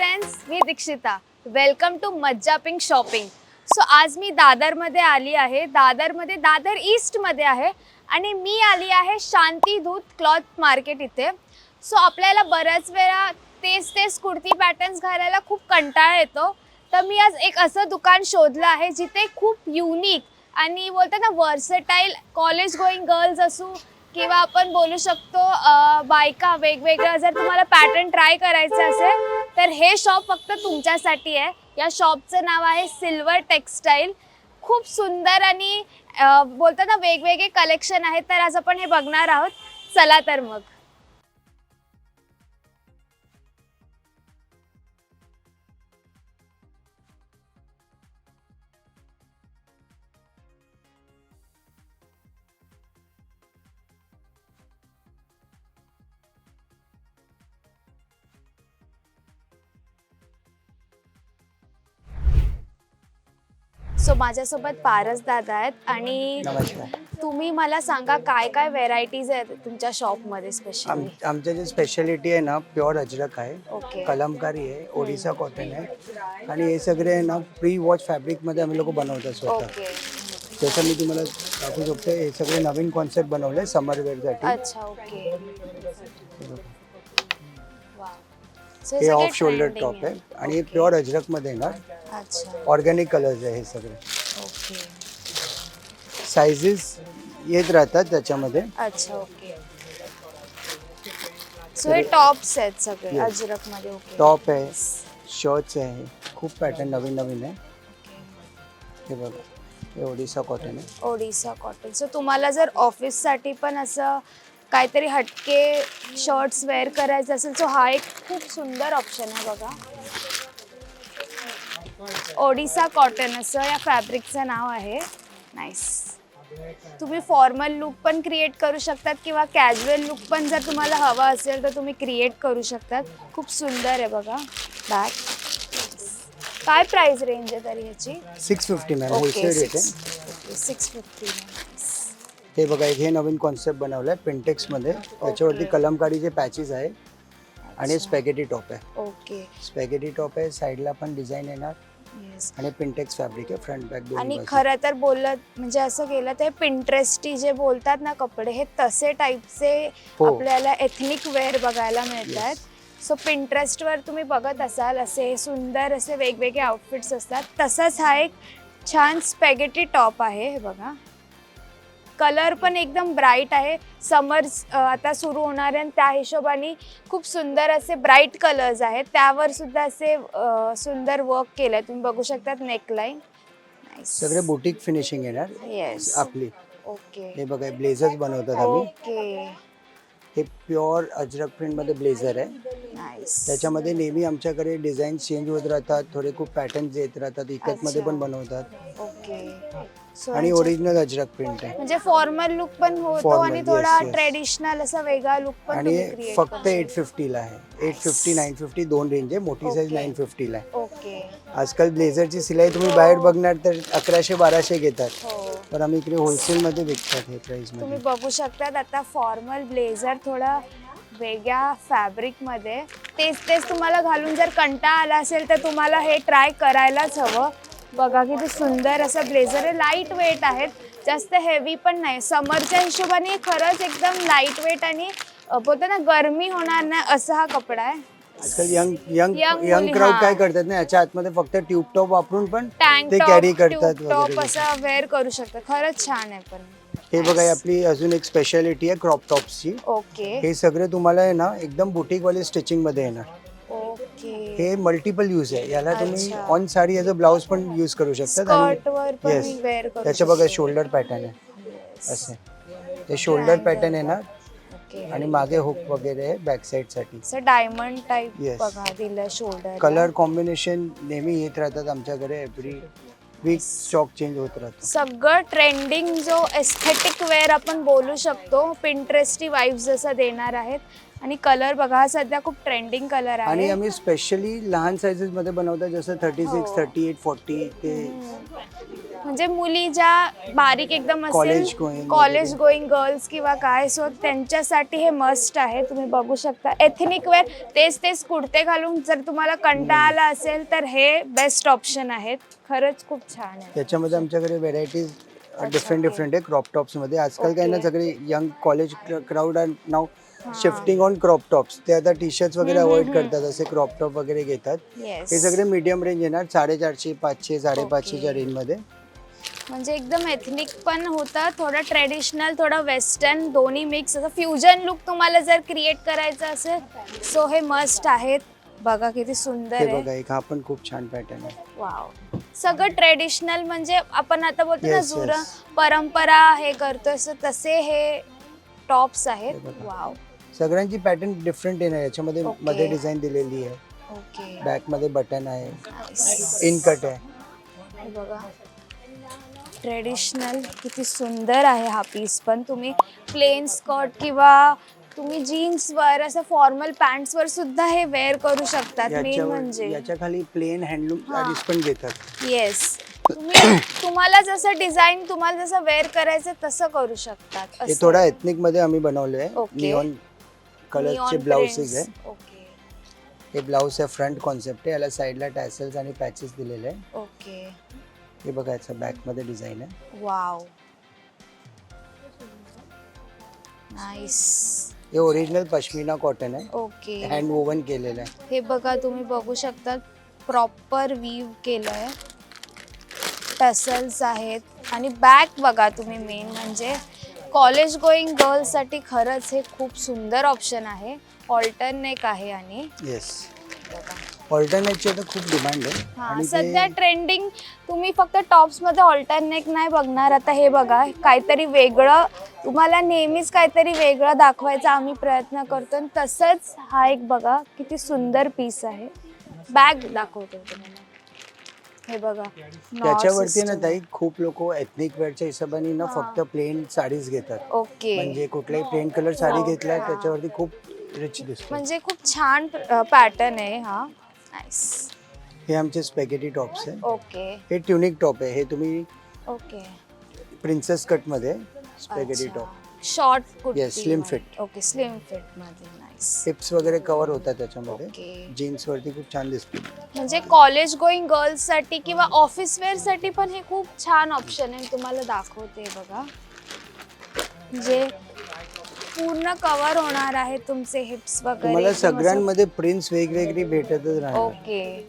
Dikshita. Welcome to मज्जापिंग shopping so आज मी दादरमध्ये आली आहे. दादरमध्ये दादर ईस्टमध्ये आहे. आणि मी आली आहे शांती दूत क्लॉथ मार्केट इथे. सो आपल्याला बऱ्याच वेळा तेच तेच कुर्ती पॅटर्न्स घालायला खूप कंटाळा येतो. तर मी आज एक असं दुकान शोधलं आहे जिथे खूप युनिक आणि बोलतात ना वर्सटाईल कॉलेज गोईंग गर्ल्स असू किंवा आपण बोलू शकतो बायका वेगवेगळ्या जर तुम्हाला पॅटर्न ट्राय करायचं असेल तर हे शॉप फक्त तुमच्यासाठी आहे. या शॉपचं नाव आहे सिल्वर टेक्स्टाईल खूप सुंदर आणि बोलतात ना वेगवेगळे कलेक्शन आहेत तर आज आपण हे बघणार आहोत. चला तर मग. सो माझ्यासोबत पारस दादा आहेत आणि नमस्कार. तुम्ही मला सांगा काय काय व्हेरायटीज आहेत तुमच्या शॉपमध्ये स्पेशली आमचं जे स्पेशालिटी आहे ना प्युअर अजरक आहे कलमकारी आहे ओडिसा कॉटन आहे. आणि हे सगळे आहे ना प्री वॉश फॅब्रिकमध्ये आम्ही लोक बनवतो स्वतः. जसं मी तुम्हाला दाखवू शकतो हे सगळे नवीन कॉन्सेप्ट बनवले समर अच्छा ओके हे ऑफ शोल्डर टॉप आहे. आणि प्युअर अजरकमध्ये येणार अच्छा. ऑर्गॅनिक कलर्स आहे हे सगळे. ओके सायझेस येत राहतात त्याच्यामध्ये. अच्छा ओके सो हे टॉप्स आहेत सगळे Yes. अजरकमध्ये ओके टॉप आहे शर्ट्स आहे खूप पॅटर्न नवीन नवीन आहे. हे बघा हे ओडिसा कॉटन आहे. ओडिसा कॉटन सो तुम्हाला जर ऑफिससाठी पण असं काहीतरी हटके शर्ट्स वेअर करायचं असेल सो हा एक खूप सुंदर ऑप्शन आहे बघा. ओडिसा कॉटन असं या फॅब्रिकचं नाव आहे. नाईस तुम्ही फॉर्मल लुक पण क्रिएट करू शकतात किंवा कॅज्युअल लुक पण जर तुम्हाला हवा असेल तर तुम्ही क्रिएट करू शकतात. खूप सुंदर आहे बघा. बॅग काय प्राइस रेंज आहे तरी ह्याची six fifty ma'am okay wholesale rate आहे. सिक्स फिफ्टी हे बघा एक हे नवीन कॉन्सेप्ट बनवलं आहे पिंटेक्समध्ये त्याच्यावरती कलमकारीचे पॅचेस आहे आणि स्पॅगेटी टॉप आहे. ओके स्पॅगेटी टॉप आहे साईडला पण डिझाईन येणार. आणि पिंटेक्स फॅब्रिक आहे फ्रंट बॅक आणि. खरं तर बोललं म्हणजे असं केलं तर पिंटरेस्टी जे बोलतात ना कपडे हे तसे टाईपचे हो. आपल्याला एथनिक वेअर बघायला मिळत आहेत सो पिंटरेस्टवर तुम्ही बघत असाल असे सुंदर असे वेगवेगळे आउटफिट्स असतात. तसंच हा एक छान स्पॅगेटी टॉप आहे हे बघा. कलर पण एकदम ब्राईट आहे. समर आता सुरू होणार आहे आणि त्या हिशोबाने खूप सुंदर असे ब्राईट कलर्स आहेत. त्यावर सुद्धा असे सुंदर वर्क केलं आहे तुम्ही बघू शकतात नेकलाईन सगळे बुटीक फिनिशिंग येणार. येस आपली. ओके हे बघा ब्लेझर्स बनवतात आम्ही. ओके हे प्युअर अजरक प्रिंटमध्ये ब्लेझर आहे. त्याच्यामध्ये नेहमी आमच्याकडे डिझाईन चेंज होत राहतात थोडे खूप पॅटर्न्स येत राहतात इकतमध्ये. पण बनवतात. ओके. सो आणि ओरिजिनल अजरक प्रिंट आहे. म्हणजे फॉर्मल लुक पण होतो Formal, आणि yes, थोडा yes. ट्रेडिशनल असा वेगळा लुक पण आणि फक्त एट फिफ्टीला आहे. एट फिफ्टी नाईन फिफ्टी दोन रेंज आहे. मोठी साईज Okay. नाईन फिफ्टीला आहे. ओके आजकाल ब्लेझरची सिलाई तुम्ही बाहेर बघणार तर अकराशे बाराशे घेतात. हो. पण आम्ही इकडे होलसेलमध्ये विकतात हे प्राईसमध्ये तुम्ही बघू शकतात आता फॉर्मल ब्लेझर थोडा वेगळ्या फॅब्रिकमध्ये तेच तेच तुम्हाला घालून जर कंटाळा आला असेल तर तुम्हाला हे ट्राय करायलाच हवं. बघा किती सुंदर असं ब्लेझर आहे. लाइट वेट आहेत. जास्त हेवी पण नाही. समरच्या हिशोबाने खरंच एकदम लाइट वेट आणि बोलतो ना गरमी होणार नाही असा हा कपडा आहे. आजकाल यंग यंग Young यंग मुली, क्राऊड हा. काय करतात ना याच्या आतमध्ये फक्त ट्यूब टॉप वापरून पण टँक ते कॅरी करतात टॉप वगैरे. असं वेअर करू शकतात. खरंच छान आहे पण. हे बघा ही आपली अजून एक स्पेशालिटी आहे क्रॉप टॉप्सची ओके हे सगळे तुम्हाला आहे ना एकदम बुटीकवाले स्टिचिंगमध्ये येणार. ओके हे मल्टिपल यूज आहे. याला तुम्ही अच्छा. On sari as a blouse पण यूज करू शकतात स्कर्ट वर आणि पण येस वेअर करू त्याच्या बघा शकतो. शोल्डर पॅटर्न आहे. असे. हे शोल्डर पॅटर्न येणार ओके आणि मागे हुक वगैरे आहे बॅक साईडसाठी. असं डायमंड Yes. बघा दिलं शोल्डर कलर कॉम्बिनेशन नेहमी येत राहतात आमच्याकडे एव्हरी वीक स्टॉक चेंज होत राहतो. सगळं ट्रेंडिंग जो एस्थेटिक वेअर आपण बोलू शकतो पिंटरेस्टी वाईब्स जसं देणार आहेत आणि कलर बघा हा सध्या खूप ट्रेंडिंग कलर आहे आणि आम्ही स्पेशली लहान सायझेस मध्ये बनवतो जसं thirty six. Thirty eight forty ते म्हणजे मुली ज्या बारीक एकदम College असेल going कॉलेज. गोईंग गर्ल्स किंवा काय सो त्यांच्यासाठी हे मस्ट आहे तुम्ही बघू शकता एथनिक वेअर तेच तेच कुर्ते घालून जर तुम्हाला कंटाळा आला असेल तर हे बेस्ट ऑप्शन आहेत खरंच खूप छान आहे त्याच्यामध्ये आमच्याकडे व्हेरायटीज डिफरंट. डिफरंट आहे क्रॉप टॉप्समध्ये आजकाल काय ना Okay. सगळे young college crowd are now. Shifting on crop tops ते आता टी शर्ट्स वगैरे अवॉइड करतात असे क्रॉप टॉप वगैरे घेतात. हे सगळे मीडियम रेंज येणार साडेचारशे पाचशे साडेपाचशेच्या. रेंजमध्ये म्हणजे एकदम एथनिक पण होतं थोडं ट्रेडिशनल थोडं वेस्टर्न दोन्ही मिक्स असं फ्युजन लुक तुम्हाला जर क्रिएट करायचं असेल सो हे मस्ट आहेत. बघा किती सुंदर बघा एक हा पण खूप छान पॅटर्न आहे. वाव सगळं ट्रेडिशनल म्हणजे आपण आता बोलतो ना जुनं. परंपरा हे करतोय तसे हे टॉप्स आहेत. वाव सगळ्यांची पॅटर्न डिफरंट येणार याच्यामध्ये Okay. मध्ये डिझाईन दिलेली आहे. ओके बॅकमध्ये बटन आहे. इन कट आहे. हे बघा. ट्रेडिशनल किती सुंदर आहे हा पीस पण तुम्ही प्लेन स्कर्ट किंवा तुम्ही जीन्सवर असं फॉर्मल पॅन्ट्सवर सुद्धा हे वेअर करू शकतात मेन याच्यावर म्हणजे. याच्या खाली प्लेन हँडलूम हा. साडीज पण घेतात. येस तुम्ही तुम्हाला जसं डिझाईन तुम्हाला जसं वेअर करायचं तसं करू शकतात. हे असं. थोडा एथनिकमध्ये आम्ही बनवले आहे Okay. निऑन कलरचे prints. आहे. ओके हे ब्लाऊज आहे फ्रंट कॉन्सेप्ट आहे. याला साईडला टॅसल्स आणि पॅचेस दिलेले आहे. ओके हे बघा याचं बॅकमध्ये डिझाईन आहे. वाव नाईस हे ओरिजिनल पश्मिना कॉटन आहे. ओके हँड वोवन केलेलं आहे. हे बघा तुम्ही बघू शकता प्रॉपर वीव केलंय. टसल्स आहेत. आणि बॅक बघा तुम्ही मेन म्हणजे कॉलेज गोईंग गर्ल्ससाठी खरंच हे खूप सुंदर ऑप्शन आहे. ऑल्टरनेक आहे आणि येस ऑल्टरनेटची आता खूप डिमांड आहे. हा आणि सध्या ते ट्रेंडिंग तुम्ही फक्त टॉप्समध्ये ऑल्टरनेक नाही बघणार. आता हे बघा काहीतरी वेगळं तुम्हाला नेहमीच काहीतरी वेगळं दाखवायचा आम्ही प्रयत्न करतो. आणि तसंच हा एक बघा किती सुंदर पीस आहे. बॅग दाखवतो तुम्हाला. हे बघा. त्याच्यावरती ना. ताई खूप लोक एथनिक वेअरच्या हिशोबाने ना. फक्त प्लेन साडीज घेतात. ओके. म्हणजे कुठलाही प्लेन कलर साडी घेतला हा. त्याच्यावरती खूप रिच दिसतो म्हणजे खूप छान पॅटर्न आहे हा. नाईस हे आमचे स्पॅगेटी टॉप्स आहे. ओके. हे ट्युनिक टॉप आहे. हे तुम्ही okay. Princess कटमध्ये spaghetti top short kurti Yes, slim fit. Okay slim फिटमध्ये. Hips वगैरे कव्हर होतात त्याच्यामध्ये. जीन्स वरती खूप छान दिसते. म्हणजे कॉलेज गोईंग गर्ल्ससाठी किंवा ऑफिस वेअरसाठी पण हे खूप छान ऑप्शन आहे. तुम्हाला दाखवते बघा. म्हणजे पूर्ण कव्हर होणार आहे तुमचे हिप्स वगैरे तुम्हाला असं- सगळ्यांमध्ये प्रिन्स वेगवेगळी भेटतच राहणार. ओके.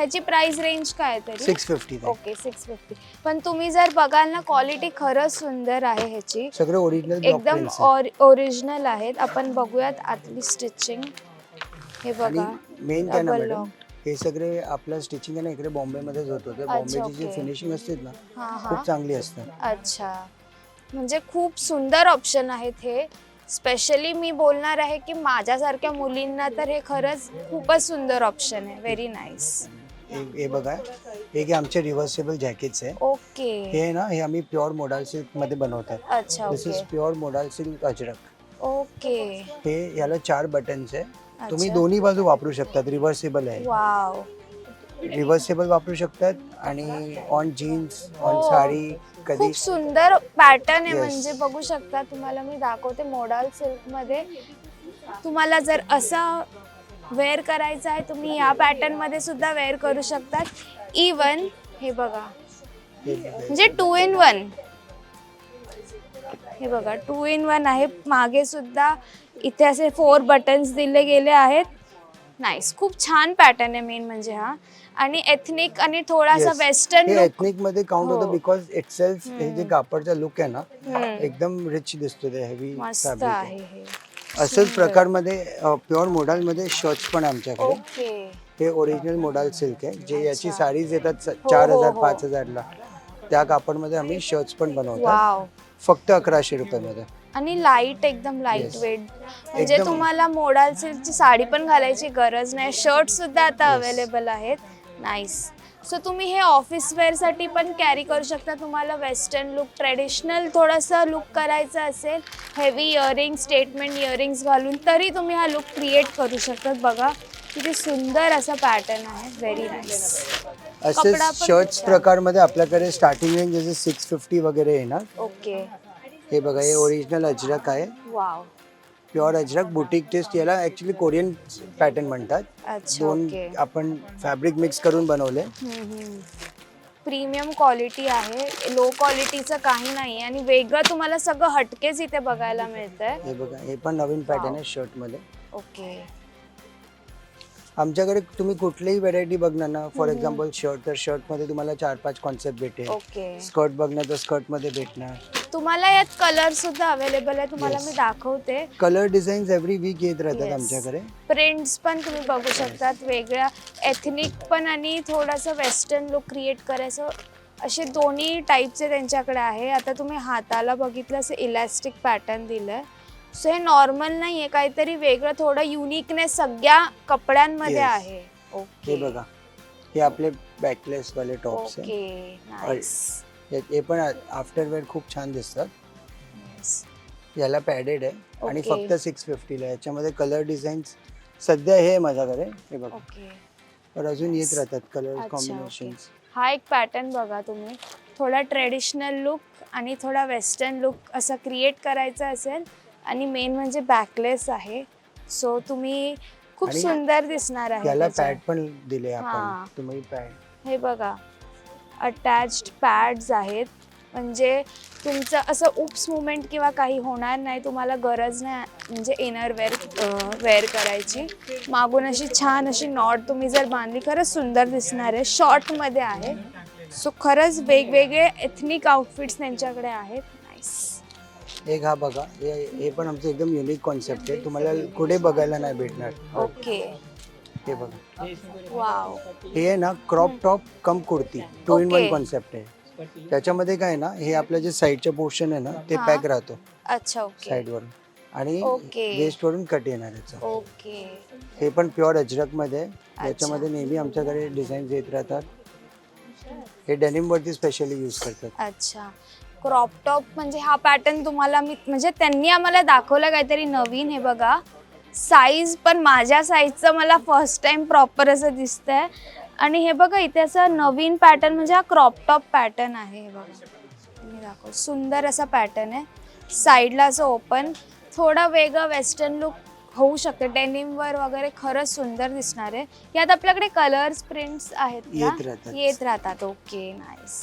ह्याची प्राइस रेंज काय आहे तरी? Six fifty okay six fifty पण तुम्ही जर बघाल ना क्वालिटी खरंच सुंदर आहे ह्याची. सगळे ओरिजिनल एकदम ओरिजिनल आहेत. आपण बघूयात आतली स्टिचिंग हे बघा. मेन काय ना double मॅडम हे सगळे आपलं स्टिचिंग आहे ना इकडे बॉम्बेमध्येच होत होतं. बॉम्बेची जी. फिनिशिंग असते ना खूप चांगली असते अच्छा. म्हणजे खूप सुंदर ऑप्शन आहेत हे. स्पेशली मी बोलणार आहे की माझ्यासारख्या मुलींना तर हे खरंच खूपच सुंदर ऑप्शन आहे. व्हेरी नाईस हे हे बघा. हे की आमचे रिव्हर्सेबल जॅकेट्स आहे. ओके. हे ना हे आम्ही प्युअर मोडाल सिल्कमध्ये बनवतात. अच्छा this is okay. Pure modal silk ajrak. Okay. हे याला चार बटन्स आहे. तुम्ही अच्छा. दोन्ही बाजू वापरू शकतात. रिव्हर्सेबल आहे. वाव रिव्हर्सेबल वापरू शकतात आणि ऑन जीन्स ऑन हो. साडी कधी खूप सुंदर पॅटर्न आहे. Yes. म्हणजे बघू शकता तुम्हाला मी दाखवते मोडाल सिल्कमध्ये तुम्हाला जर असं वेअर करायचं आहे तुम्ही या पॅटर्नमध्ये सुद्धा वेअर करू शकतात इवन हे बघा. म्हणजे टू इन वन हे बघा टू इन वन आहे. मागे सुद्धा इथे असे फोर बटन्स दिले गेले आहेत. नाईस खूप छान पॅटर्न आहे मेन म्हणजे हा. आणि एथनिक आणि थोडासा. वेस्टर्न एथनिकमध्ये काउंट होतं. बिकॉज इट सेल्फ हे जे कापडचा लुक आहे ना. एकदम रिच दिसतो ते हेवी मस्त आहे हे. असंच प्रकारमध्ये प्युअर मोडाल मध्ये शर्ट्स पण आमच्याकडे. ओके. हे ओरिजिनल मोडाल सिल्क आहे जे याची. साडीज येतात स- हो, चार हो, हजार हो. पाच हजारला. त्या कापडमध्ये आम्ही शर्ट्स पण बनवतात वाव. फक्त अकराशे रुपयामध्ये. आणि लाइट एकदम लाइट Yes. वेट म्हणजे एकदम- तुम्हाला मोडाल सिल्कची साडी पण घालायची गरज नाही. शर्ट सुद्धा आता Yes. अवेलेबल आहेत. नाईस सो तुम्ही हे ऑफिस वेअरसाठी पण कॅरी करू शकता. तुम्हाला वेस्टर्न लुक ट्रेडिशनल थोडंसं लुक करायचं असेल हेवी इयरिंग स्टेटमेंट इयरिंग्स घालून तरी तुम्ही हा लुक क्रिएट करू शकतात. बघा किती सुंदर असा पॅटर्न आहे. व्हेरी नाईस असे कपडा पण शर्ट्स खूप छान. प्रकारमध्ये आपल्याकडे स्टार्टिंग रेंज जसे सिक्स फिफ्टी वगैरे येणार ओके हे बघा हे ओरिजिनल अजरक आहे. Wow pure ajrak boutique taste याला ॲक्च्युली कोरियन पॅटर्न म्हणतात. अच्छा दोन ओके आपण फॅब्रिक मिक्स करून बनवले. प्रीमियम क्वालिटी आहे लो क्वालिटीचं काही नाही आणि वेगळं तुम्हाला सगळं हटकेच इथे बघायला मिळतंय. हे बघा हे पण नवीन पॅटर्न आहे शर्टमध्ये ओके आमच्याकडे तुम्ही कुठलीही व्हेरायटी बघणार ना फॉर एक्झाम्पल शर्ट तर शर्टमध्ये तुम्हाला चार पाच कॉन्सेप्ट भेटेल. ओके स्कर्ट बघणार तर स्कर्टमध्ये भेटणार. तुम्हाला यात कलर सुद्धा अवेलेबल आहे तुम्हाला Yes. मी दाखवते. कलर डिझाईन्स एव्हरी वीक येत राहतात Yes. आमच्याकडे. प्रिंट्स पण तुम्ही बघू शकतात वेगळ्या एथनिक पण आणि थोडंसं वेस्टर्न लुक क्रिएट करायचं. असे दोन्ही टाईपचे त्यांच्याकडे आहे आता तुम्ही हाताला बघितलं असं इलॅस्टिक पॅटर्न दिलंय. सो हे नॉर्मल नाही आहे काहीतरी वेगळं थोडं युनिकनेस सगळ्या कपड्यांमध्ये Yes. आहे. हे ओके बघा. हे आपले बॅकलेस वाले टॉप्स आहे. ओके नाईस हे हे पण आफ्टर वेअर खूप छान दिसतात. याला पॅडेड आहे. आणि Okay. फक्त सिक्स फिफ्टीला याच्यामध्ये कलर डिझाईन्स सध्या हे आहे माझ्याकडे. हे बघा. ओके पण अजून येत राहतात कलर अच्छा, कॉम्बिनेशन हा एक पॅटर्न बघा तुम्ही. थोडा ट्रेडिशनल लुक आणि थोडा वेस्टर्न लुक असा क्रिएट करायचा असेल आणि मेन म्हणजे बॅकलेस आहे. सो तुम्ही खूप आणि सुंदर दिसणार आहे याला त्याच्यात. पॅड पण दिले हा. आपण तुम्ही पॅड हे बघा. अटॅच्ड पॅड्स आहेत. म्हणजे तुमचं असं उप्स मुवमेंट किंवा काही होणार नाही. तुम्हाला गरज नाही. म्हणजे इनर वेअर वेअर करायची. मागून अशी छान अशी नॉट तुम्ही जर बांधली खरंच सुंदर दिसणार आहे. शॉर्टमध्ये आहे. सो खरंच वेगवेगळे एथनिक आउटफिट्स त्यांच्याकडे आहेत. नाईस एक हा बघा हे हे पण आमचं एकदम युनिक कॉन्सेप्ट आहे. तुम्हाला कुठे बघायला नाही भेटणार. ओके. हे बघा. वाव हे आहे ना crop top cum kurti two in one Okay. Concept आहे. त्याच्यामध्ये काय आहे ना हे आपलं जे साईडचं पोर्शन आहे ना ते हा. पॅक राहतो. अच्छा ओके साईडवरून आणि Okay. वेस्टवरून कट येणार याचं. ओके हे पण प्युअर अजरकमध्ये आहे. याच्यामध्ये नेहमी आमच्याकडे डिझाईन्स येत राहतात. हे डेनिमवरती स्पेशली यूज करतात. अच्छा. क्रॉप टॉप म्हणजे हा पॅटर्न तुम्हाला मी म्हणजे त्यांनी आम्हाला दाखवलं काहीतरी नवीन हे बघा. साईज पण माझ्या साईजचं मला फर्स्ट टाइम प्रॉपर असं दिसतंय. आणि हे बघा इथे असं नवीन पॅटर्न म्हणजे हा क्रॉप टॉप पॅटर्न आहे हे बघा. मी दाखव सुंदर असा पॅटर्न आहे. साईडला असं ओपन थोडा वेगळं वेस्टर्न लुक होऊ शकतं. डेनिमवर वगैरे खरंच सुंदर दिसणार आहे. यात आपल्याकडे कलर्स प्रिंट्स आहेत. येत राहतात. ओके नाईस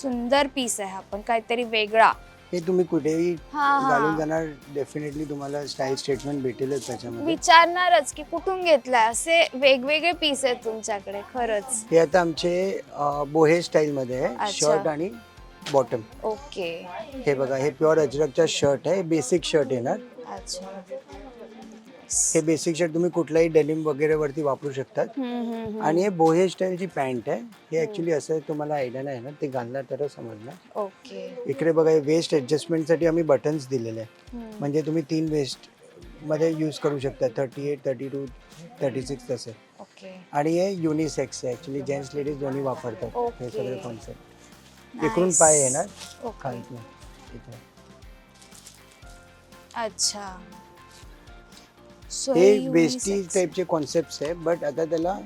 सुंदर पीस आहे हा पण काहीतरी वेगळा. हे तुम्ही कुठेही हा घालून जाणार डेफिनेटली तुम्हाला स्टाईल स्टेटमेंट भेटेलच त्याच्यामध्ये. विचारणारच की कुठून घेतलाय असे वेगवेगळे पीस आहेत तुमच्याकडे खरंच. हे आता आमचे अं, बोहे स्टाईलमध्ये आहे अच्छा. शर्ट आणि बॉटम ओके हे बघा हे प्युअर अजरकचा शर्ट आहे बेसिक शर्ट येणार. अच्छा. हे बेसिक शर्ट तुम्ही कुठलाही डेनिम वगैरे वरती वापरू शकतात. आणि हे बोहे स्टाईलची पॅन्ट आहे. हे ऍक्च्युली असं तुम्हाला आयडिया नाही ना ते घालणार तरच समजणार. ओके इकडे बघा वेस्ट ॲडजस्टमेंटसाठी आम्ही बटन्स दिलेले आहे. म्हणजे तुम्ही तीन वेस्टमध्ये यूज करू शकता. Thirty eight thirty two thirty six तसे आणि हे युनिसेक्स आहे. ॲक्च्युली जेंट्स लेडीज दोन्ही वापरतात. हे. सगळे कॉन्सेप्ट इकडून. पाय येणार खालतून. अच्छा. हे बेस्टी unisex. टाईपचे कॉन्सेप्ट आहे बट आता त्याला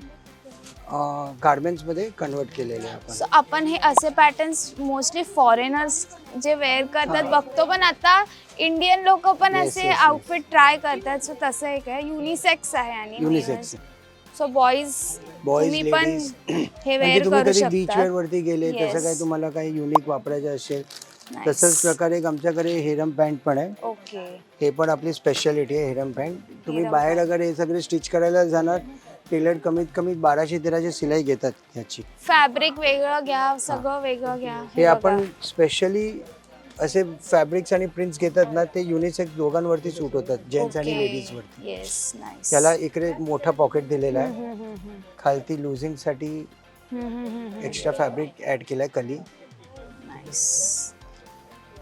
गार्मेंट्समध्ये कन्वर्ट केलेले आहे आपण So आपण हे असे पॅटर्न्स मोस्टली फॉरेनर्स जे वेअर करतात. बघतो पण आता इंडियन लोक पण असे. आउटफिट ट्राय करतात सो तसं एक आहे युनिसेक्स आहे आणि युनिसेक्स सो बॉईज बॉईज तुम्ही पण हे म्हणजे वेअर तुम्ही करू कधी बीच शकता वेअर वरती गेले. तसं काय तुम्हाला काही युनिक वापरायचं असेल. तसंच प्रकारे आमच्याकडे हेरम पॅन्ट पण आहे. ओके. हे पण आपली स्पेशालिटी आहे हेरम पॅन्ट. तुम्ही हेरम बाहेर अगर हे सगळे स्टिच करायला जाणार टेलर कमीत कमी बाराशे तेराशे शिलाई घेतात ह्याची फॅब्रिक वेगळं घ्या सगळं वेगळं घ्या. हे आपण स्पेशली असे फॅब्रिक्स आणि प्रिंट्स घेतात ना ते युनिसेक्स दोघांवरती सूट होतात जेंट्स आणि लेडीज वरती. येस नाईस त्याला इकडे मोठा पॉकेट दिलेला आहे. खालती लुझिंगसाठी एक्स्ट्रा फॅब्रिक ऍड केलाय कली. नाईस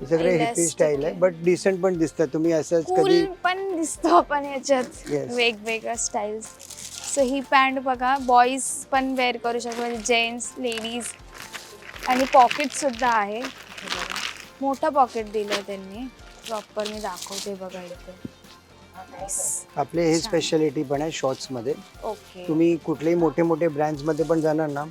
हे सगळे हिपी स्टाईल आहे बट डिसेंट पण दिसतात. तुम्ही असंच कूल कधी पण दिसतो आपण याच्यात. Yes. वेगवेगळ्या स्टाईल्स सो ही पॅन्ट बघा बॉईज पण वेअर करू शकतो. म्हणजे जेंट्स लेडीज आणि पॉकेट सुद्धा आहे. हे बघा. मोठं पॉकेट दिलं त्यांनी. प्रॉपर मी दाखवते बघा इथे. आपले हे छान. स्पेशालिटी पण आहे शॉर्ट्समध्ये ओके तुम्ही कुठलेही मोठे मोठे ब्रँड्समध्ये पण जाणार ना.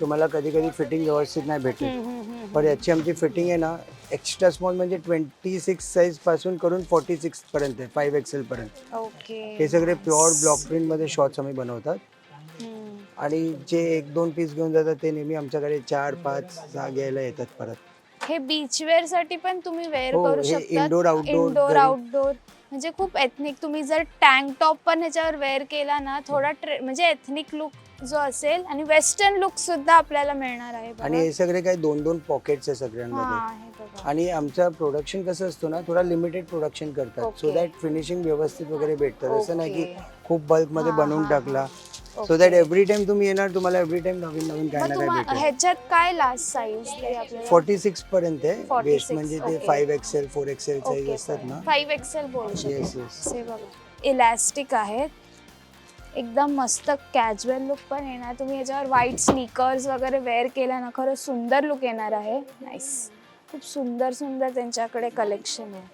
तुम्हाला कधी कधी फिटिंग व्यवस्थित नाही भेटेल पण याची आमची फिटिंग आहे ना एक्स्ट्रा स्मॉल म्हणजे ट्वेंटी सिक्स साईजपासून करून फोर्टी सिक्स पर्यंत आहे फाईव्ह एक्सेल पर्यंत. ओके हे सगळे प्युअर ब्लॉक प्रिंटमध्ये शॉर्ट्स आम्ही बनवतात. आणि जे एक दोन पीस घेऊन जातात ते नेहमी आमच्याकडे चार पाच सहा घ्यायला येतात परत. हे बीच वेअरसाठी पण तुम्ही वेअर हो, करू हे शकता indoor, outdoor इनडोर घरी. आउटडोर म्हणजे खूप एथनिक तुम्ही जर टँक टॉप पण ह्याच्यावर वेअर केला ना थोडा ट्रे म्हणजे एथनिक लुक जो असेल आणि वेस्टर्न लुक सुद्धा आपल्याला मिळणार आहे बघा. आणि हे सगळे काही दोन दोन पॉकेट्स आहे सगळ्यांमध्ये हा हे बघा. आणि आमचं प्रोडक्शन कसं असतो ना थोडा लिमिटेड प्रोडक्शन करतात. सो. दॅट फिनिशिंग व्यवस्थित वगैरे भेटतं असं नाही की. खूप बल्कमध्ये हा, बनवून हा, टाकला. सो दॅट एव्हरी टाइम तुम्ही येणार तुम्हाला एव्हरी टाइम नवीन नवीन काय मग ना काय तुम्हा भेटेल. ह्याच्यात काय लास्ट साईज आपल्याला? फोर्टी सिक्स पर्यंत आहे 46, बेस्ट म्हणजे ते okay. Five XL four XL size असतात ना. फाईव्ह एक्सेल बोलू येस शकतो येस इलॅस्टिक आहेत एकदम मस्त कॅज्युअल लुक पण येणार. तुम्ही याच्यावर व्हाईट स्नीकर्स वगैरे वेअर केला ना खरं सुंदर लुक येणार आहे. नाईस खूप सुंदर सुंदर त्यांच्याकडे कलेक्शन आहे.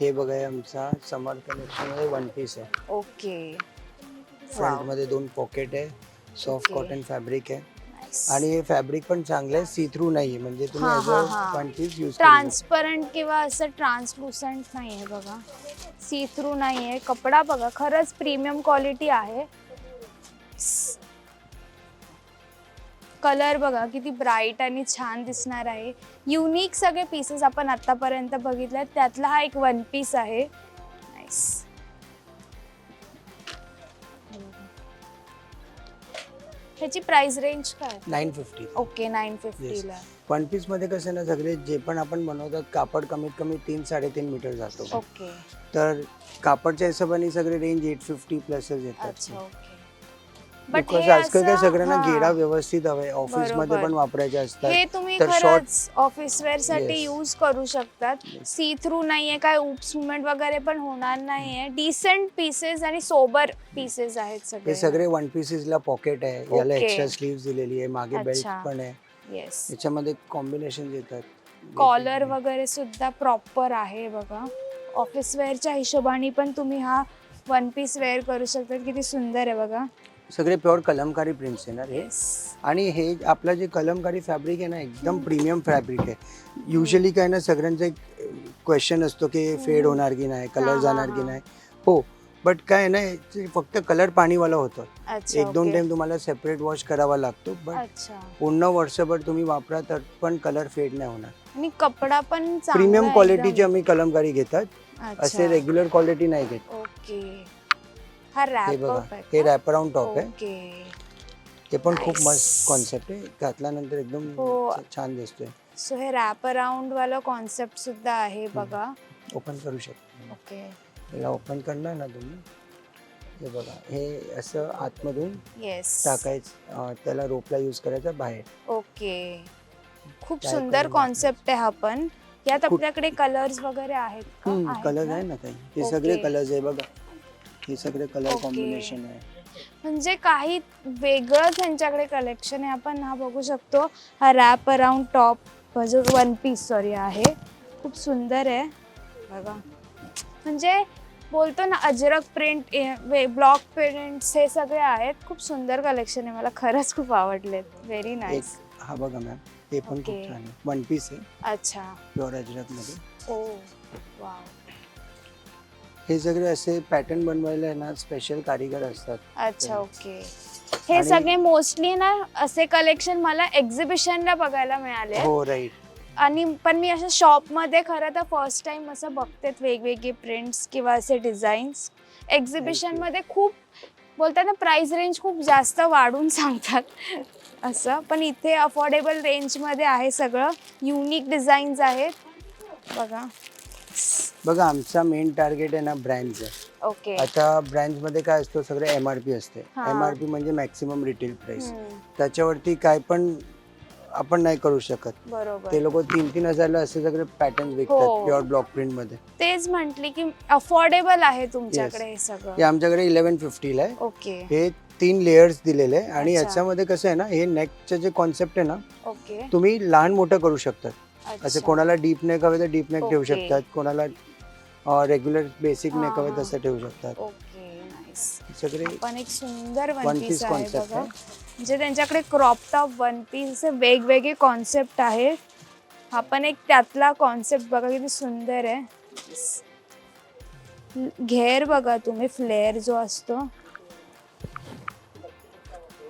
हे बघा हे आमचा समर कलेक्शनमध्ये वन पीस आहे. ओके फ्रंटमध्ये दोन पॉकेट आहे सॉफ्ट Okay. कॉटन फॅब्रिक आहे. आणि हे फॅब्रिक पण चांगलं आहे सी थ्रू नाही म्हणजे तुम्ही हा, हा, हा. वन पीस यूज ट्रान्सपरंट किंवा असं ट्रान्सलुसंट नाही आहे बघा. सी थ्रू नाही आहे कपडा बघा खरंच प्रीमियम क्वालिटी आहे. कलर बघा किती ब्राईट आणि छान दिसणार आहे. युनिक सगळे पीसेस आपण आतापर्यंत बघितले त्यातला हा एक वन पीस आहे. नाईस ह्याची प्राइस रेंज काय? नाईन फिफ्टी ओके नाईन फिफ्टीला वन पीसमध्ये कसं ना सगळे जे पण आपण बनवतात कापड कमीत कमी तीन साडेतीन मीटर जातो. ओके तर कापडच्या हिशोबाने सगळे रेंज एट फिफ्टी प्लसच येतात. अच्छा ओके बिकॉज आजकाल काय सगळ्यांना. घेरा व्यवस्थित हवे ऑफिसमध्ये. पण वापरायचे असतात. हे तुम्ही तर खरंच ऑफिस वेअरसाठी Yes. यूज करू शकतात. सी थ्रू नाहीये काय उप्स मुवमेंट वगैरे पण होणार नाहीये. डिसेंट पीसेस आणि सोबर पीसेस आहेत हे सगळे सगळे वन पीसेसला पॉकेट आहे. याला Okay. एक्स्ट्रा स्लीव्ह दिलेली आहे. मागे बेल्ट अच्छा. पण आहे. येस याच्यामध्ये कॉम्बिनेशन येतात कॉलर वगैरे सुद्धा प्रॉपर आहे बघा. ऑफिस वेअरच्या हिशोबाने पण तुम्ही हा वन पीस वेअर करू शकता किती सुंदर आहे बघा. सगळे प्युअर कलमकारी प्रिंट्स येणार हे. आणि हे आपलं जे कलमकारी फॅब्रिक आहे ना एकदम प्रीमियम फॅब्रिक आहे. युजली काय ना सगळ्यांचा एक क्वेश्चन असतो की फेड होणार की नाही कलर जाणार की. नाही. हो बट काय ना फक्त कलर पाणीवाला होतं. एक दोन. टाइम तुम्हाला सेपरेट वॉश करावा लागतो बट पूर्ण वर्षभर तुम्ही वापरा तर पण कलर फेड नाही होणार. आणि कपडा पण प्रीमियम क्वालिटीचे. आम्ही कलमकारी घेतात. असे रेग्युलर क्वालिटी नाही घेत. ओके हा हे रॅप बघा आहे हे? रॅप टॉप आहे. ओके. ते पण खूप Nice. मस्त कॉन्सेप्ट आहे. घातल्यानंतर एकदम हो. छान दिसतोय. सो हे रॅप अराउंड वाला कॉन्सेप्ट सुद्धा आहे बघा. ओपन करू शकतो. ओके. याला ओपन करणार ना तुम्ही? हे बघा हे असं आतमधून येस टाकायचं अं, त्याला रोपला यूज करायचा बाहेर. ओके. खूप काय सुंदर कॉन्सेप्ट आहे हा पण. यात आपल्याकडे कलर्स वगैरे आहेत का? आहेत कलर ना? आहे ना काही? हे सगळे. कलर्स आहे बघा. हे सगळे कलर Okay. कॉम्बिनेशन आहे. म्हणजे काही वेगळंच यांच्याकडे कलेक्शन आहे. आपण हा बघू शकतो. हा रॅप अराउंड टॉप म्हणजे वन पीस सॉरी आहे. खूप सुंदर आहे. बघा. म्हणजे बोलतो ना अजरक प्रिंट ब्लॉक प्रिंट्स हे सगळे आहेत. खूप सुंदर कलेक्शन आहे. मला खरंच खूप आवडलेत. व्हेरी नाईस हा बघा मॅम हे पण खूप Okay. छान आहे. वन पीस आहे. अच्छा. प्युअर अजरकमध्ये ओ वाव हे सगळे असे पॅटर्न बनवायला आहे ना स्पेशल कारीगर असतात. अच्छा ओके हे आणि- सगळे मोस्टली ना असे कलेक्शन मला एक्झिबिशनला बघायला मिळाले हो राईट आणि पण मी अशा शॉपमध्ये खरं तर फर्स्ट टाइम असं बघते वेगवेगळे प्रिंट्स किंवा असे डिझाईन्स एक्झिबिशनमध्ये खूप बोलतात ना प्राइस रेंज खूप जास्त वाढून सांगतात. असं पण इथे अफोर्डेबल रेंजमध्ये आहे सगळं. युनिक डिझाईन्स आहेत. बघा. बघा आमचा मेन टार्गेट आहे ना ब्रँड्स आहे. ओके आता ब्रँड्समध्ये काय असतो सगळं एम आर पी असते. हा. एम आर पी म्हणजे मॅक्सिमम रिटेल प्राइस त्याच्यावरती काय पण आपण नाही करू शकत. बरोबर. ते लोक तीन तीन हजारला असे सगळे पॅटर्न हो. विकतात प्युअर ब्लॉक प्रिंटमध्ये. तेच म्हंटली की अफोर्डेबल आहे तुमच्याकडे हे हे सगळं. आमच्याकडे इलेव्हन फिफ्टीला आहे. ओके हे तीन लेयर्स दिलेले आहे. आणि अच्छा. याच्यामध्ये कसं आहे ना हे नेकचं जे कॉन्सेप्ट आहे ना ओके तुम्ही लहान मोठं करू शकतात. असं अच्छा. कोणाला डीप नेक हवे तर डीप नेक ठेवू ओके. शकतात. कोणाला रेग्युलर बेसिक हा, नेक हवे हा. तसं ठेवू शकतात. ओके नाईस सगळे पण एक सुंदर वन पीस आहे बघा. आहे. म्हणजे त्यांच्याकडे क्रॉप टॉप वन पीस वेगवेगळे कॉन्सेप्ट आहेत. हा पण एक त्यातला कॉन्सेप्ट बघा किती सुंदर आहे. घेर बघा तुम्ही फ्लेअर जो असतो.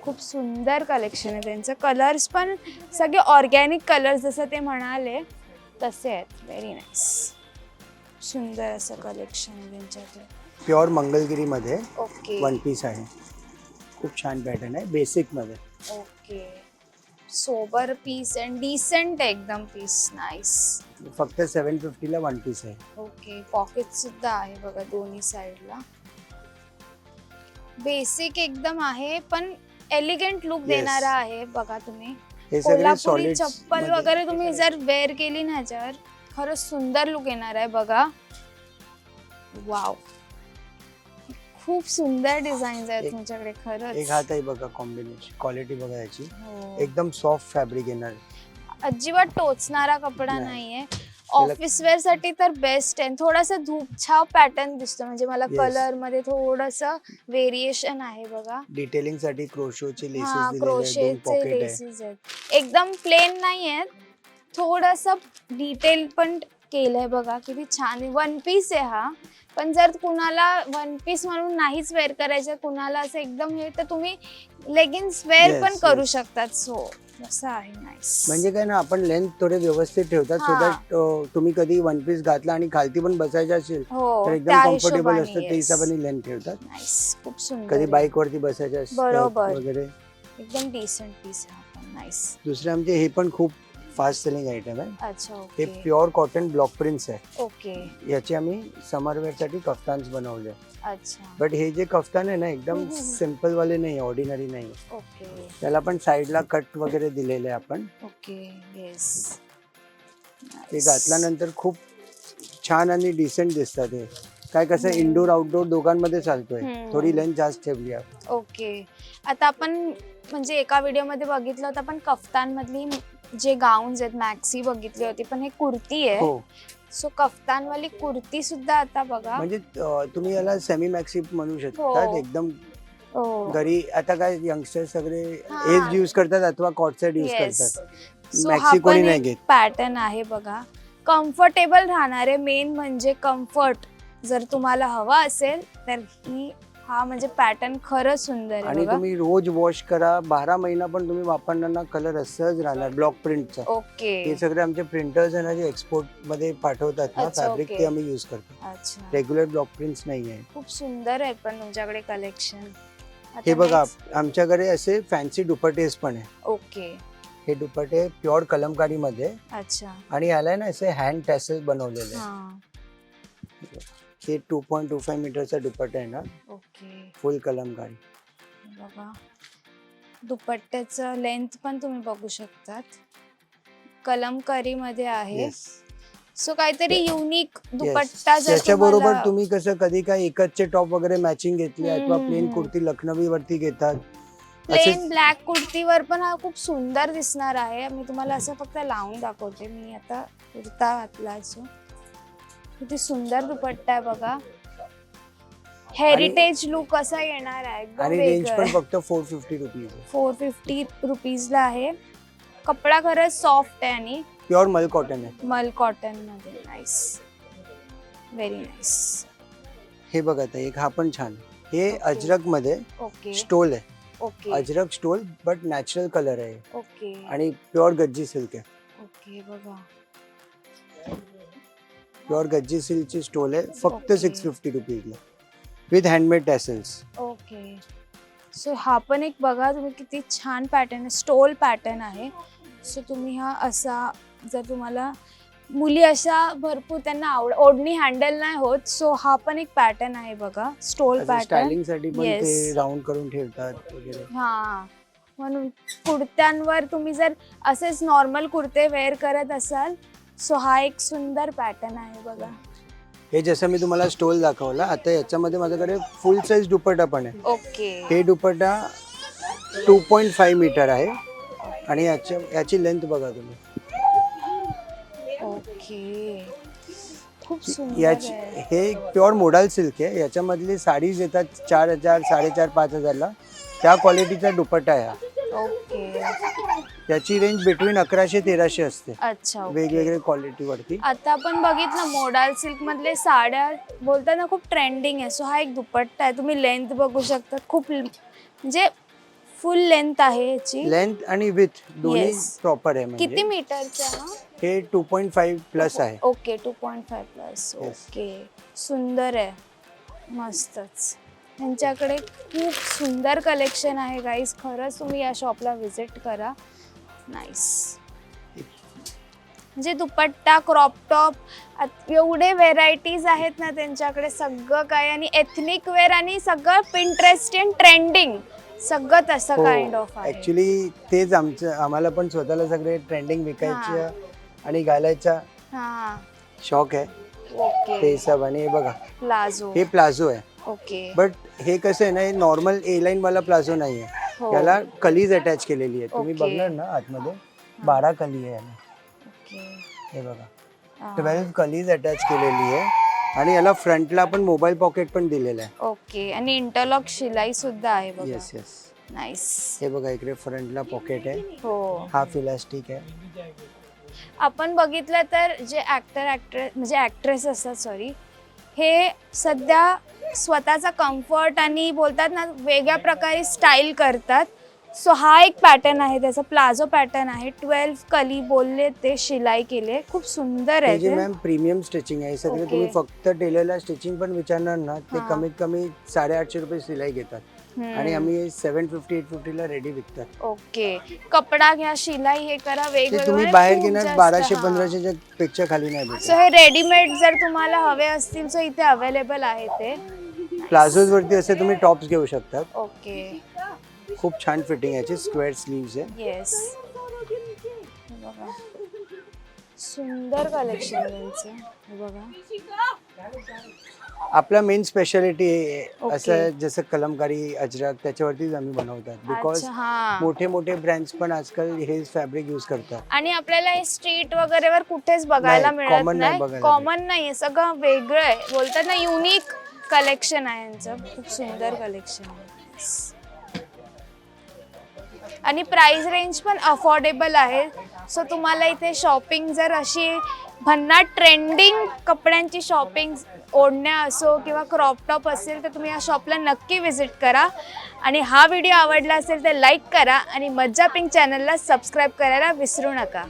खूप सुंदर कलेक्शन आहे त्यांचं. कलर्स पण सगळे ऑर्गॅनिक कलर्स जसं ते म्हणाले तसे आहेत. व्हेरी नाईस सुंदर असं कलेक्शन आहे त्यांच्याकडे प्युअर मंगलगिरीमध्ये ओके वन पीस आहे. खूप छान पॅटर्न आहे बेसिकमध्ये okay sober piece and decent एकदम पीस नाईस फक्त सेवन फिफ्टीला वन पीस आहे. ओके पॉकेट सुद्धा आहे बघा दोन्ही साईडला बेसिक एकदम आहे पण एलिगंट लुक. देणारा आहे बघा तुम्ही. हे सगळे कोल्हापुरी सॉलिड चप्पल वगैरे तुम्ही जर वेअर केली ना ह्याच्यावर खरंच सुंदर लुक येणार आहे बघा. वाव खूप सुंदर डिझाईन्स आहेत एक- तुमच्याकडे एक खरंच. हात आहे बघा कॉम्बिनेशन क्वालिटी बघा याची. हो. एकदम सॉफ्ट फॅब्रिक येणार अजिबात टोचणारा कपडा नाही. नाहीये. ऑफिस वेअरसाठी तर बेस्ट आहे. थोडासा धूपछाव पॅटर्न दिसतो. म्हणजे मला Yes. कलरमध्ये थोडस व्हेरिएशन आहे बघा. डिटेलिंगसाठी क्रोशोचे हा लेसेस दिलेले आहेत, दोन क्रोशेचे पॉकेट आहे. लेसेस आहेत. एकदम प्लेन नाही आहेत थोडस डिटेल पण केलंय बघा किती छान वन पीस आहे हा पण जर कुणाला वन पीस म्हणून नाहीच वेअर करायचं कुणाला असं एकदम हे तर तुम्ही लेगिन्स वेअर Yes, पण करू. शकतात सो असं आहे नाईस म्हणजे काय ना आपण लेंथ थोडे व्यवस्थित ठेवतात सो. दॅट तुम्ही कधी वन पीस घातला आणि खालती पण बसायचं असेल हो तर एकदम कम्फर्टेबल असतं त्या yes. हिशोबाने लेंथ ठेवतात नाईस खूप सुंदर कधी. बाईक वरती बसायचं बरोबर. वगैरे एकदम डिसेंट पीस हा नाईस दुसरे आमचे हे पण खूप फास्ट सेलिंग आयटम आहे. अच्छा हे okay. Pure cotton block prints आहे. ओके. याचे आम्ही समर वेअरसाठी कफ्तान्स बनवले अच्छा. बट हे जे कफ्तान आहे ना एकदम हम्म, हम्म. सिंपल वाले नाही ऑर्डिनरी नाही. ओके. त्याला पण साईडला कट वगैरे दिलेले आहे आपण. ओके येस ते घातल्यानंतर खूप छान आणि डिसेंट दिसतात हे. काय कसं हम्म. इंडोर आउटडोर दोघांमध्ये चालतोय. हम्म. थोडी लेंथ जास्त ठेवली आहे. ओके. आता आपण म्हणजे एका व्हिडिओमध्ये बघितलं होतं आपण कफ्तानमधली जे गाऊन्स आहेत मॅक्सी बघितली होती पण हे कुर्ती आहे. हो. सो कफ्तानवाली कुर्ती सुद्धा आता बघा. म्हणजे अं, तुम्ही याला सेमी मॅक्सी म्हणू हो. शकता एकदम हो. घरी आता काय यंगस्टर सगळे हा. हेच यूज करतात अथवा कॉटसेट यूज येस करतात. सो हा मॅक्सी कोणी पण नाही एक घेत. पॅटर्न आहे बघा. कम्फर्टेबल राहणारे मेन म्हणजे कम्फर्ट जर तुम्हाला हवा असेल तर ही हा म्हणजे पॅटर्न खरंच सुंदर आहे आणि बघा. तुम्ही रोज वॉश करा. बारा महिना पण तुम्ही वापरणार ना कलर असंच राहणार ब्लॉक प्रिंटचा ओके. हे सगळे आमचे प्रिंटर्स आहे ना जे एक्सपोर्टमध्ये पाठवतात ना अच्छा, फॅब्रिक okay. ते आम्ही युज करतो. अच्छा. रेग्युलर ब्लॉक प्रिंट्स नाही आहे. खूप सुंदर आहे पण तुमच्याकडे कलेक्शन हे बघा आमच्याकडे असे फॅन्सी दुपट्टेस पण आहे. ओके. हे दुपट्टे प्युअर कलमकारी मध्ये अच्छा. आणि याला ना असे हँड टॅसेस बनवलेले आहे. हा. हे टू पॉईंट टू फाईव्ह मीटरचा दुपट्टा आहे ना? ओके. फुल कलमकारी बघा. दुपट्ट्याचं लेंथ पण तुम्ही बघू शकतात. कलमकारी मध्ये आहे. Yes. सो काहीतरी युनिक. दुपट्टा जर त्याच्याबरोबर तुम्हाला- तुम्ही कसं कधी काय एकचचे टॉप वगैरे मॅचिंग घेतले अथवा हम्म, प्लेन. कुर्ती लखनवी वरती घेतात. प्लेन ब्लॅक कुर्तीवर पण हा खूप सुंदर दिसणार आहे. मी तुम्हाला असं फक्त लावून दाखवते. मी आता कुर्ता घातला असो किती सुंदर दुपट्टा आहे बघा. हेरिटेज लुक असा येणार आहे. आणि रेंज पण फक्त four fifty rupees four fifty रुपीजला आहे. कपडा खरंच सॉफ्ट आहे आणि प्युअर मल कॉटन आहे. मल कॉटनमध्ये. नाईस व्हेरी नाईस हे बघा आता एक हा पण छान. हे. अजरकमध्ये ओके स्टोल आहे. Okay ajrak stole but natural colour आहे. ओके आणि प्युअर गज्जी सिल्क आहे. ओके बघा. प्युअर गज्जी सिल्कची स्टोल आहे फक्त Okay. Six fifty रुपीजला with handmade tassels okay so हा पण एक बघा तुम्ही किती छान पॅटर्न स्टोल पॅटर्न आहे. सो तुम्ही हा असा जर तुम्हाला मुली अशा भरपूर त्यांना आवड ओढणी हँडल नाही होत सो हा पण एक पॅटर्न आहे बघा स्टोल पॅटर्न स्टायलिंगसाठी पण Yes. ते राऊंड करून ठेवतात वगैरे. हा. म्हणून कुर्त्यांवर तुम्ही जर असेच नॉर्मल कुर्ते वेअर करत असाल सो हा एक सुंदर पॅटर्न आहे बघा. हे जसं मी तुम्हाला स्टोल दाखवला आता याच्यामध्ये माझ्याकडे फुल साईज दुपट्टा पण आहे. ओके हे dupatta two point five metre आहे आणि याच्या याची लेंथ बघा तुम्ही. ओके खूप सुंदर याची आहे. हे प्युअर मोडाल सिल्क आहे. याच्यामधली साडीज येतात चार हजार साडेचार पाच हजारला. त्या क्वालिटीचा दुपट्टा आहे हा. ओके याची रेंज बिटवीन अकराशे तेराशे असते. अच्छा ओके. वेगवेगळ्या क्वालिटीवरती आता आपण बघितलं मोडाल सिल्क मधले साड्या बोलताना खूप ट्रेंडिंग आहे. सो हा एक दुपट्टा आहे. तुम्ही लेंथ बघू शकता. खूप ल- म्हणजे फुल लेंथ आहे याची. लेंथ आणि विथ दोन्ही Yes. प्रॉपर आहे किती म्हणजे मीटरचा हा? हे टू पॉईंट फाईव्ह प्लस आहे. Okay two point five plus Yes. Okay सुंदर आहे. मस्तच. त्यांच्याकडे खूप सुंदर कलेक्शन आहे गाईज खरंच तुम्ही या शॉपला व्हिजिट करा. नाईस म्हणजे दुपट्टा क्रॉप टॉप एवढे व्हेरायटीज आहेत ना त्यांच्याकडे सगळं काय आणि एथनिक वेअर आणि सगळं पिंटरेस्टिंग ट्रेंडिंग सगळं तसं काइंड ऑफ ऍक्च्युली तेच आमचं आम्हाला पण स्वतःला सगळे ट्रेंडिंग विकायचं आणि घालायचा शौक आहे. ओके. ते सब आणि बघा. प्लाझो हे प्लाझो आहे. ओके. बट हे कसं आहे ना हे नॉर्मल ए लाईन वाला प्लाझो नाही आहे याला कलीज अटॅच केलेली आहे. तुम्ही Okay. बघणार ना आतमध्ये? बारा कली आहे याला. हे बघा. हा. ट्वेल्व कलीज अटॅच केलेली आहे. आणि याला फ्रंटला पण मोबाईल पॉकेट पण दिलेलं आहे. ओके. आणि इंटरलॉक शिलाई सुद्धा आहे बघा. येस येस नाईस हे बघा इकडे फ्रंटला पॉकेट आहे. हो. हाफ इलास्टिक आहे. आपण बघितलं तर जे ऍक्टर ऍक्ट्रेस म्हणजे ऍक्ट्रेस असतात सॉरी हे सध्या स्वतःचा कम्फर्ट आणि बोलतात ना वेगळ्या प्रकारे स्टाईल करतात सो हा एक पॅटर्न आहे त्याचा प्लाझो पॅटर्न आहे ट्वेल्व कली बोलले ते शिलाई केले खूप सुंदर आहे ते मॅम प्रीमियम स्टिचिंग आहे सगळे Okay. तुम्ही फक्त टेलरला स्टिचिंग पण विचारणार ना ते हा. कमीत कमी साडेआठशे रुपये सिलाई घेतात. आणि आम्ही सेवन फिफ्टी एट फिफ्टीला रेडी विकतात. ओके. कपडा घ्या शिलाई हे करा ते तुम्ही बाहेर खूप घेणार जास्त, बाराशे हा. पंधराशेच्या पेक्षा खाली नाही सो भेटत हे रेडीमेड जर तुम्हाला हवे असतील सो इथे अवेलेबल आहे ते. प्लाझोज वरती असे तुम्ही टॉप्स घेऊ शकतात. ओके. खूप छान फिटिंग याची स्क्वेअर स्लीव्स आहे. येस बघा. सुंदर कलेक्शन हे बघा. आपला मेन स्पेशालिटी Okay. असं जसं कलमकारी अजरक त्याच्यावरतीच आम्ही बनवतात. बिकॉज अच्छा हा. मोठे मोठे ब्रँड्स पण आजकाल हे फॅब्रिक यूज करतात. आणि आपल्याला हे स्ट्रीट वगैरे वर कुठेच बघायला नाही, मिळत common नाही नाही. बघायला कॉमन नाहीये सगळं वेगळं आहे. बोलतात ना युनिक कलेक्शन आहे यांचं. खूप सुंदर कलेक्शन आहे. आणि प्राइस रेंज पण अफोर्डेबल आहे. सो तुम्हाला इथे शॉपिंग जर अशी भन्नाट ट्रेंडिंग कपड्यांची शॉपिंग ओढण्या असो किंवा क्रॉप टॉप असेल तर तुम्ही या शॉपला नक्की व्हिजिट करा. आणि हा व्हिडिओ आवडला असेल तर लाईक करा आणि मज्जा पिंक चॅनलला सबस्क्राईब करायला विसरू नका.